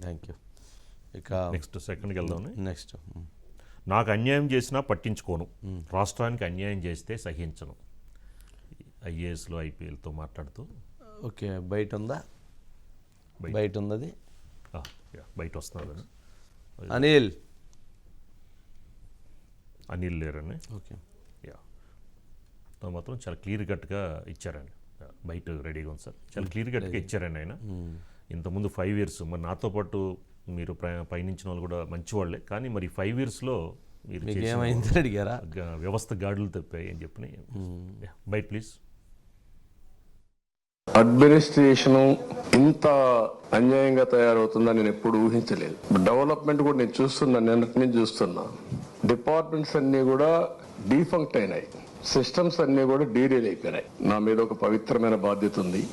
Thank you ఇక next సెకండ్కి వెళ్దాం నెక్స్ట్ నాకు అన్యాయం చేసినా పట్టించుకోను. రాష్ట్రానికి అన్యాయం చేస్తే సహించను. ఐఏఎస్లో ఐపీఎల్తో మాట్లాడుతూ. ఓకే బయట. ఉందా బయట. ఉన్నది బయట వస్తున్నారు అనిల్. అనిల్ లేరని. ఓకే. యా. మాత్రం చాలా క్లియర్ కట్గా ఇచ్చారండి బయట రెడీగా ఉంది సార్. చాలా క్లియర్ కట్గా ఇచ్చారండి ఆయన. ఇంతకుముందు ఫైవ్ ఇయర్స్ మరి నాతో పాటు మీరు ప్ర- పయనించిన వాళ్ళు కూడా మంచి వాళ్ళే కానీ మరి ఫైవ్ ఇయర్స్లో మీరు ఏమైందని అడిగారా? వ్యవస్థ గాడులు తప్పాయి అని చెప్పి బయట ప్లీజ్ అడ్మినిస్ట్రేషన్ ఇంత అన్యాయంగా తయారవుతుందని నేను ఎప్పుడు ఊహించలేదు. డెవలప్మెంట్ కూడా నేను చూస్తున్నా నిన్నటి నుంచి చూస్తున్నా. డిపార్ట్మెంట్స్ అన్ని కూడా డీఫంక్ట్ అయినాయి. సిస్టమ్స్ అన్ని కూడా డీరేల్ అయిపోయినాయి. నా మీద ఒక పవిత్రమైన బాధ్యత ఉంది.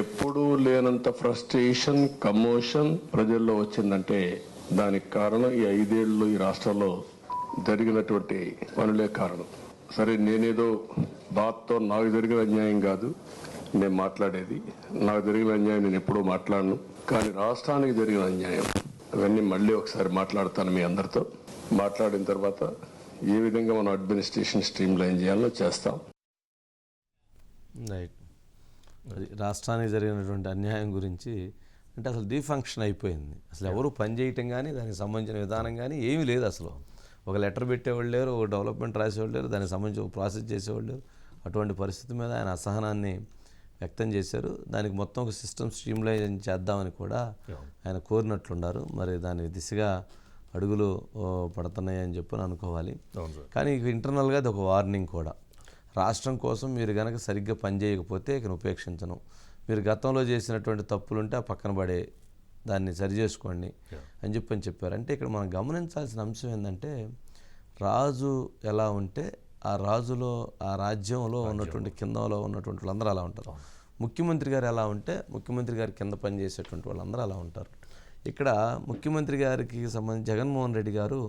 ఎప్పుడూ లేనంత ఫ్రస్ట్రేషన్ కమోషన్ ప్రజల్లో వచ్చిందంటే దానికి కారణం ఈ ఐదేళ్ళు ఈ రాష్ట్రంలో జరిగినటువంటి పనులే కారణం. సరే నేనేదో బాత్తో నాకు జరిగిన అన్యాయం కాదు నేను మాట్లాడేది. నాకు జరిగిన అన్యాయం నేను ఎప్పుడూ మాట్లాడను కానీ రాష్ట్రానికి జరిగిన అన్యాయం. అవన్నీ మళ్ళీ ఒకసారి మాట్లాడతాను మీ అందరితో. మాట్లాడిన తర్వాత ఏ విధంగా మనం అడ్మినిస్ట్రేషన్ స్ట్రీమ్ లైన్ చేయాలో చేస్తాం. రైట్ అది రాష్ట్రానికి జరిగినటువంటి అన్యాయం గురించి అంటే అసలు డీఫంక్షన్ అయిపోయింది. అసలు ఎవరు పని చేయటం కానీ దానికి సంబంధించిన విధానం కానీ ఏమీ లేదు అసలు. ఒక లెటర్ పెట్టేవాళ్ళు లేరు ఒక డెవలప్మెంట్ రాసేవాళ్ళు లేరు దానికి సంబంధించి ఒక ప్రాసెస్ చేసేవాళ్ళు లేరు. అటువంటి పరిస్థితి మీద ఆయన అసహనాన్ని వ్యక్తం చేశారు. దానికి మొత్తం ఒక సిస్టమ్ స్ట్రీమ్లైన్ చేద్దామని కూడా ఆయన కోరినట్లున్నారు. మరి దాని దిశగా అడుగులు ఓ, పడుతున్నాయి అని చెప్పి అనుకోవాలి. కానీ ఇంటర్నల్గా అది ఒక వార్నింగ్ కూడా. రాష్ట్రం కోసం మీరు కనుక సరిగ్గా పనిచేయకపోతే ఇక ఉపేక్షించను. మీరు గతంలో చేసినటువంటి తప్పులుంటే ఆ పక్కన పడే దాన్ని సరి చేసుకోండి అని చెప్పి అని చెప్పారు అంటే ఇక్కడ మనం గమనించాల్సిన అంశం ఏంటంటే రాజు ఎలా ఉంటే ఆ రాజులో ఆ రాజ్యంలో ఉన్నటువంటి కిందలో ఉన్నటువంటి వాళ్ళందరూ అలా ఉంటారు. ముఖ్యమంత్రి గారు ఎలా ఉంటే ముఖ్యమంత్రి గారి కింద పనిచేసేటువంటి వాళ్ళందరూ అలా ఉంటారు. ఇక్కడ ముఖ్యమంత్రి గారికి సంబంధించి జగన్మోహన్ రెడ్డి గారు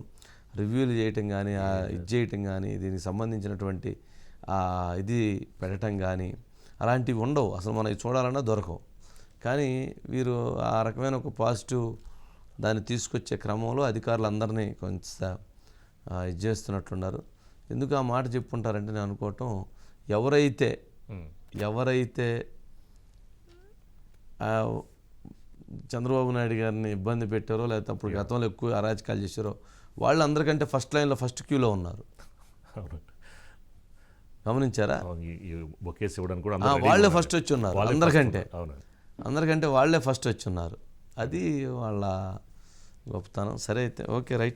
రివ్యూలు చేయటం కానీ ఆ ఇది చేయటం కానీ దీనికి సంబంధించినటువంటి ఇది పెట్టడం కానీ అలాంటివి ఉండవు. అసలు మనం చూడాలన్నా దొరకవు. కానీ వీరు ఆ రకమైన ఒక పాజిటివ్ దాన్ని తీసుకొచ్చే క్రమంలో అధికారులందరినీ కొంచెం ఆ, ఇది చేస్తున్నట్లున్నారు. ఎందుకు ఆ మాట చెప్పుంటారంటే నేను అనుకోవటం ఎవరైతే ఎవరైతే చంద్రబాబు నాయుడు గారిని ఇబ్బంది పెట్టారో లేకపోతే అప్పుడు గతంలో ఎక్కువ అరాచకాలు చేశారో వాళ్ళు అందరికంటే ఫస్ట్ లైన్లో ఫస్ట్ క్యూలో ఉన్నారు. గమనించారా? బొకేస్ ఇవ్వడానికి కూడా వాళ్ళే. ఫస్ట్ వచ్చి ఉన్నారు. అందరికంటే అందరికంటే వాళ్ళే ఫస్ట్ వచ్చి ఉన్నారు అది వాళ్ళ గొప్పతనం. సరే అయితే ఓకే రైట్.